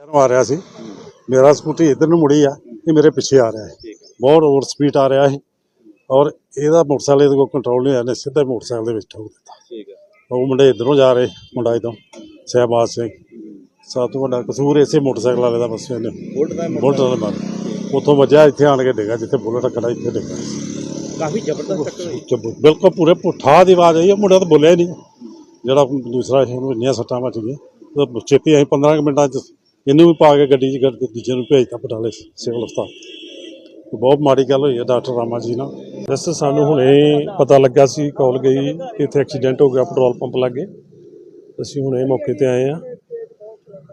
ਸ਼ਹਿਰੋਂ ਆ ਰਿਹਾ ਸੀ। ਮੇਰਾ ਸਕੂਟੀ ਇੱਧਰ ਨੂੰ ਮੁੜੀ ਆ ਇਹ ਮੇਰੇ ਪਿੱਛੇ ਆ ਰਿਹਾ ਹੈ। ਹੈ। ਬਹੁਤ ਓਵਰ ਸਪੀਡ ਆ ਰਿਹਾ ਸੀ ਔਰ ਇਹਦਾ ਮੋਟਰਸਾਈਕਲ ਇਹਦੇ ਕੋਲ ਕੰਟਰੋਲ ਨਹੀਂ ਆਇਆ ਨੇ ਸਿੱਧਾ ਮੋਟਰਸਾਈਕਲ ਦੇ ਵਿੱਚ ਠੋਕ ਦਿੱਤਾ। ਠੀਕ ਹੈ। ਉਹ ਮੁੰਡੇ ਇੱਧਰੋਂ ਜਾ ਰਹੇ ਮੁੰਡਾ ਇੱਧਰੋਂ ਸਹਿਬਾਜ਼ ਸਿੰਘ। ਸਭ ਤੋਂ ਵੱਡਾ ਕਸੂਰ ਇਸੇ ਮੋਟਰਸਾਈਕਲ ਵਾਲੇ ਦਾ ਬਸ ਇਹਨੇ। ਬੁਲਟ ਵਾਲੇ ਮਾਰ। ਉੱਥੋਂ ਵੱਜਿਆ ਇੱਥੇ ਆਣ ਕੇ ਡਿੱਗਾ ਜਿੱਥੇ ਬੁਲਟ ਖੜਾ ਇੱਥੇ ਡਿੱਗਾ। ਕਾਫੀ ਜ਼ਬਰਦਸਤ ਟੱਕਰ ਹੋਈ ਬਿਲਕੁਲ ਪੂਰੇ ਪੁੱਠਾ ਦੀ ਆਵਾਜ਼ ਆਈ ਉਹ ਮੁੰਡਾ ਤਾਂ ਬੋਲਿਆ ਹੀ ਨਹੀਂ। ਜਿਹੜਾ ਦੂਸਰਾ ਸੀ ਉਹਨੂੰ ਇੰਨੀਆਂ ਸੱਟਾਂ ਵੱਜ ਗਈਆਂ। ਛੇਤੀ ਅਸੀਂ 15 ਕੁ ਮਿੰਟਾਂ ਚ ਇਹਨੂੰ ਵੀ ਪਾ ਕੇ ਗੱਡੀ 'ਚ ਗੱਡ- ਦੂਜੇ ਨੂੰ ਭੇਜਤਾ ਬਟਾਲੇ ਸਿਵਲ ਹਸਪਤਾਲ। ਬਹੁਤ ਮਾੜੀ ਗੱਲ ਹੋਈ ਹੈ ਡਾਕਟਰ ਰਾਮਾ ਜੀ ਨਾਲ। ਵੈਸੇ ਸਾਨੂੰ ਹੁਣੇ ਪਤਾ ਲੱਗਾ ਸੀ, ਕਾਲ ਗਈ, ਕਿ ਇੱਥੇ ਐਕਸੀਡੈਂਟ ਹੋ ਗਿਆ, ਪੈਟਰੋਲ ਪੰਪ ਲਾਗੇ। ਅਸੀਂ ਹੁਣੇ ਮੌਕੇ ਤੇ ਆਏ ਆ।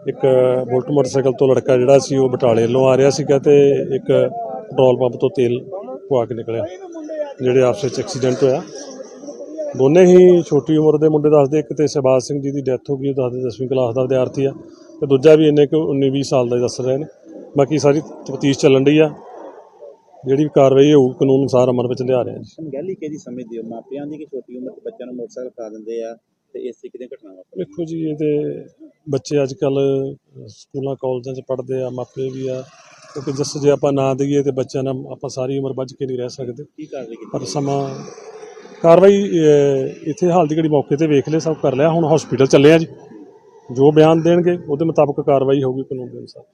ਇੱਕ ਬੁਲਟ ਮੋਟਰਸਾਈਕਲ ਤੋਂ ਲੜਕਾ ਜਿਹੜਾ ਸੀ, ਉਹ ਬਟਾਲੇ ਵੱਲੋਂ ਆ ਰਿਹਾ ਸੀਗਾ ਤੇ ਇੱਕ ਪੈਟਰੋਲ ਪੰਪ ਤੋਂ ਤੇਲ ਪਵਾ ਕੇ ਨਿਕਲਿਆ, ਜਿਹੜੇ ਆਪਸ ਵਿੱਚ ਐਕਸੀਡੈਂਟ ਹੋਇਆ। ਦੋਨੇ ਹੀ ਛੋਟੀ ਉਮਰ ਦੇ ਮੁੰਡੇ, ਦੱਸਦੇ ਇੱਕ ਤੇ ਸ਼ਹਬਾਜ਼ ਸਿੰਘ ਜੀ ਦੀ ਡੈਥ ਹੋ ਗਈ, ਉਹ ਦੱਸਦੇ 10ਵੀਂ ਕਲਾਸ ਦਾ ਵਿਦਿਆਰਥੀ ਆ। ਤੇ ਦੂਜਾ ਵੀ ਇੰਨੇ ਕੁ 19 20 ਸਾਲ ਦਾ ਦੱਸ ਰਹੇ ਨੇ। ਬਾਕੀ ਸਾਰੀ ਤਫਤੀਸ਼ ਚੱਲਣ ਰਹੀ ਆ। ਜਿਹੜੀ ਵੀ ਕਾਰਵਾਈ ਹੋਊ ਕਾਨੂੰਨ ਅਨੁਸਾਰ ਅਮਲ ਵਿੱਚ ਲਿਆ ਰਹੇ ਹਾਂ ਜੀ। ਅਣਗਹਿਲੀ ਕਿਹਦੀ ਸਮਝਦੇ ਹੋ? ਮਾਪਿਆਂ ਦੀ ਕਿ ਛੋਟੀ ਉਮਰ ਦੇ ਬੱਚਿਆਂ ਨੂੰ ਮੋਟਰਸਾਈਕਲ ਪਾ ਦਿੰਦੇ ਆ ਤੇ ਇਸ ਤਰੀਕੇ ਦੀਆਂ ਘਟਨਾਵਾਂ ਵਾਪਰਦੀਆਂ। ਵੇਖੋ ਜੀ ਇਹ ਤੇ ਬੱਚੇ ਅੱਜ ਕੱਲ ਸਕੂਲਾਂ ਕਾਲਜਾਂ 'ਚ ਪੜ੍ਹਦੇ ਆ ਮਾਪੇ ਵੀ ਆ। ਕਿਉਂਕਿ ਜਿਸ ਜੇ ਆਪਾਂ ਨਾ ਦਈਏ ਤੇ ਬੱਚਿਆਂ ਨਾਲ ਆਪਾਂ ਸਾਰੀ ਉਮਰ ਬੱਝ ਕੇ ਨਹੀਂ ਰਹਿ ਸਕਦੇ। ਕੀ ਕਾਰਵਾਈ ਕੀਤੀ ਪਰ ਸਮਾਂ ਕਾਰਵਾਈ ਇੱਥੇ ਹਾਲ ਦੀ ਘੜੀ ਮੌਕੇ ਤੇ ਵੇਖ ਲਿਆ ਸਭ ਕਰ ਲਿਆ। ਹੁਣ ਹਸਪੀਟਲ ਚੱਲੇ ਆ ਜੀ। ਜੋ ਬਿਆਨ ਦੇਣਗੇ ਉਹਦੇ ਮੁਤਾਬਕ ਕਾਰਵਾਈ ਹੋਊਗੀ ਕਾਨੂੰਨ ਦੇ ਅਨੁਸਾਰ।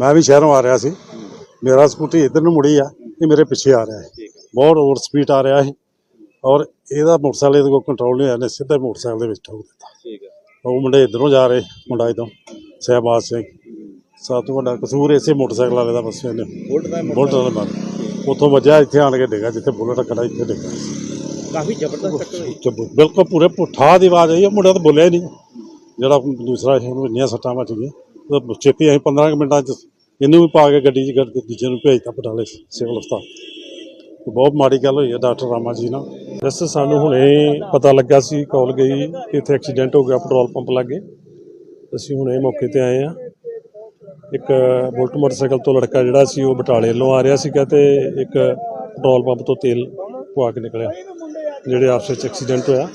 ਮੈਂ ਵੀ ਸ਼ਹਿਰੋਂ ਆ ਰਿਹਾ ਸੀ। ਮੇਰਾ ਸਕੂਟੀ ਇੱਧਰ ਨੂੰ ਮੁੜੀ ਆ ਇਹ ਮੇਰੇ ਪਿੱਛੇ ਆ ਰਿਹਾ ਹੈ। ਹੈ ਬਹੁਤ ਓਵਰ ਸਪੀਡ ਆ ਰਿਹਾ ਸੀ ਔਰ ਇਹਦਾ ਮੋਟਰਸਾਈਕਲ ਇਹਦੇ ਕੋਲ ਕੰਟਰੋਲ ਨਹੀਂ ਆਇਆ ਨੇ ਸਿੱਧਾ ਮੋਟਰਸਾਈਕਲ ਦੇ ਵਿੱਚ ਠੋਕ ਦਿੱਤਾ। ਠੀਕ ਹੈ। ਉਹ ਮੁੰਡੇ ਇੱਧਰੋਂ ਜਾ ਰਹੇ ਮੁੰਡਾ ਇੱਧਰੋਂ। ਸਹਿਬਾਜ਼ ਸਿੰਘ। ਸਭ ਤੋਂ ਵੱਡਾ ਕਸੂਰ ਇਸੇ ਮੋਟਰਸਾਈਕਲ ਵਾਲੇ ਦਾ ਬਸ ਇਹਨੇ ਬੁਲਟ ਦਾ ਬੁਲਟ ਮਾਰ। ਉੱਥੋਂ ਵੱਜਿਆ ਇੱਥੇ ਆਣ ਕੇ ਡਿੱਗਾ ਜਿੱਥੇ ਬੁਲਟ ਖੜਾ ਇੱਥੇ ਡਿੱਗਾ ਕਾਫੀ ਜ਼ਬਰਦਸਤ ਟੱਕਰ ਹੋਈ ਬਿਲਕੁਲ ਪੂਰੇ ਪੁੱਠਾ ਦੀ ਆਵਾਜ਼ ਆਈ ਉਹ ਮੁੰਡਾ ਤਾਂ ਬੋਲਿਆ ਨਹੀਂ। ਜਿਹੜਾ ਦੂਸਰਾ ਸੀ ਉਹਨੂੰ ਇੰਨੀਆਂ ਸੱਟਾਂ ਵੱਜ ਗਈਆਂ। ਉਹ ਛੇਤੀ ਅਸੀਂ 15 ਕੁ ਮਿੰਟਾਂ ਚ ਇਹਨੂੰ ਵੀ ਪਾ ਕੇ ਗੱਡੀ 'ਚ ਗੱਡ ਕੇ ਦੂਜੇ ਨੂੰ ਭੇਜਤਾ ਬਟਾਲੇ ਸਿਵਲ ਹਸਪਤਾਲ। ਬਹੁਤ ਮਾੜੀ ਗੱਲ ਹੋਈ ਹੈ ਡਾਕਟਰ ਰਾਮਾ ਜੀ ਨਾਲ। ਵੈਸੇ ਸਾਨੂੰ ਹੁਣੇ ਪਤਾ ਲੱਗਾ ਸੀ ਕਾਲ ਗਈ ਕਿ ਇੱਥੇ ਐਕਸੀਡੈਂਟ ਹੋ ਗਿਆ ਪੈਟਰੋਲ ਪੰਪ ਲਾਗੇ। ਅਸੀਂ ਹੁਣ ਇਹ ਮੌਕੇ ਤੇ ਆਏ ਆ ਇੱਕ ਬੁਲਟ ਮੋਟਰਸਾਈਕਲ ਤੋਂ ਲੜਕਾ ਜਿਹੜਾ ਸੀ, ਉਹ ਬਟਾਲੇ ਵੱਲੋਂ ਆ ਰਿਹਾ ਸੀਗਾ ਤੇ ਇੱਕ ਪੈਟਰੋਲ ਪੰਪ ਤੋਂ ਤੇਲ ਪਵਾ ਕੇ ਨਿਕਲਿਆ, ਜਿਹੜੇ ਆਪਸ ਵਿੱਚ ਐਕਸੀਡੈਂਟ ਹੋਇਆ।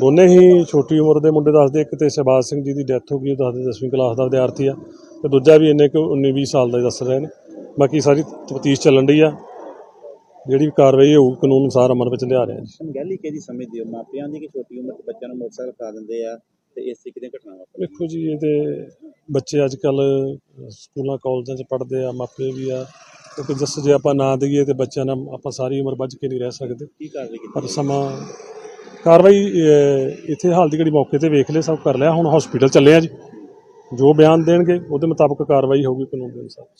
ਦੋਨੇ ਹੀ ਛੋਟੀ ਉਮਰ ਦੇ ਮੁੰਡੇ ਦੱਸਦੇ, ਇੱਕ ਤੇ ਸ਼ਹਬਾਜ਼ ਸਿੰਘ ਜੀ ਦੀ ਡੈਥ ਹੋ ਗਈ, ਉਹ ਦੱਸਦੇ 10ਵੀਂ ਕਲਾਸ ਦਾ ਵਿਦਿਆਰਥੀ ਆ, ਤੇ ਦੂਜਾ ਵੀ ਇੰਨੇ ਕੁ 19 20 ਸਾਲ ਦਾ ਦੱਸ ਰਹੇ ਨੇ। ਬਾਕੀ ਸਾਰੀ ਤਫਤੀਸ਼ ਚੱਲਣ ਰਹੀ ਆ, ਜਿਹੜੀ ਵੀ ਕਾਰਵਾਈ ਹੋਊ, ਕਾਨੂੰਨ ਅਨੁਸਾਰ ਅਮਲ ਵਿੱਚ ਲਿਆ ਰਹੇ ਹਾਂ ਜੀ। ਅਣਗਹਿਲੀ ਕਿਹਦੀ ਸਮਝਦੇ ਹੋ ਮਾਪਿਆਂ ਦੀ ਕਿ ਛੋਟੀ ਉਮਰ ਦੇ ਬੱਚਿਆਂ ਨੂੰ ਮੋਟਰਸਾਈਕਲ ਪਾ ਦਿੰਦੇ ਆ? ਤੇ ਇਸ ਤਰੀਕੇ ਦੀਆਂ ਘਟਨਾਵਾਂ ਵਾਪਰਦੀਆਂ। ਵੇਖੋ ਜੀ ਇਹ ਤੇ ਬੱਚੇ ਅੱਜ ਕੱਲ ਸਕੂਲਾਂ ਕਾਲਜਾਂ 'ਚ ਪੜ੍ਹਦੇ ਆ ਮਾਪੇ ਵੀ ਆ। ਕਿਉਂਕਿ ਜਿਸ ਜੇ ਆਪਾਂ ਨਾ ਦਈਏ ਤੇ ਬੱਚਿਆਂ ਨਾਲ ਆਪਾਂ ਸਾਰੀ ਉਮਰ ਬੱਝ ਕੇ ਨਹੀਂ ਰਹਿ ਸਕਦੇ। ਕੀ ਕਾਰਵਾਈ ਕੀਤੀ ਪਰ ਸਮਾਂ ਕਾਰਵਾਈ ਅਹ, ਇੱਥੇ ਹਾਲ ਦੀ ਘੜੀ ਮੌਕੇ ਤੇ ਵੇਖ ਲਿਆ ਸਭ ਕਰ ਲਿਆ। ਹੁਣ ਹਸਪੀਟਲ ਚੱਲੇ ਆ ਜੀ। ਜੋ ਬਿਆਨ ਦੇਣਗੇ ਉਹਦੇ ਮੁਤਾਬਕ ਕਾਰਵਾਈ ਹੋਊਗੀ ਕਾਨੂੰਨ ਦੇ ਅਨੁਸਾਰ।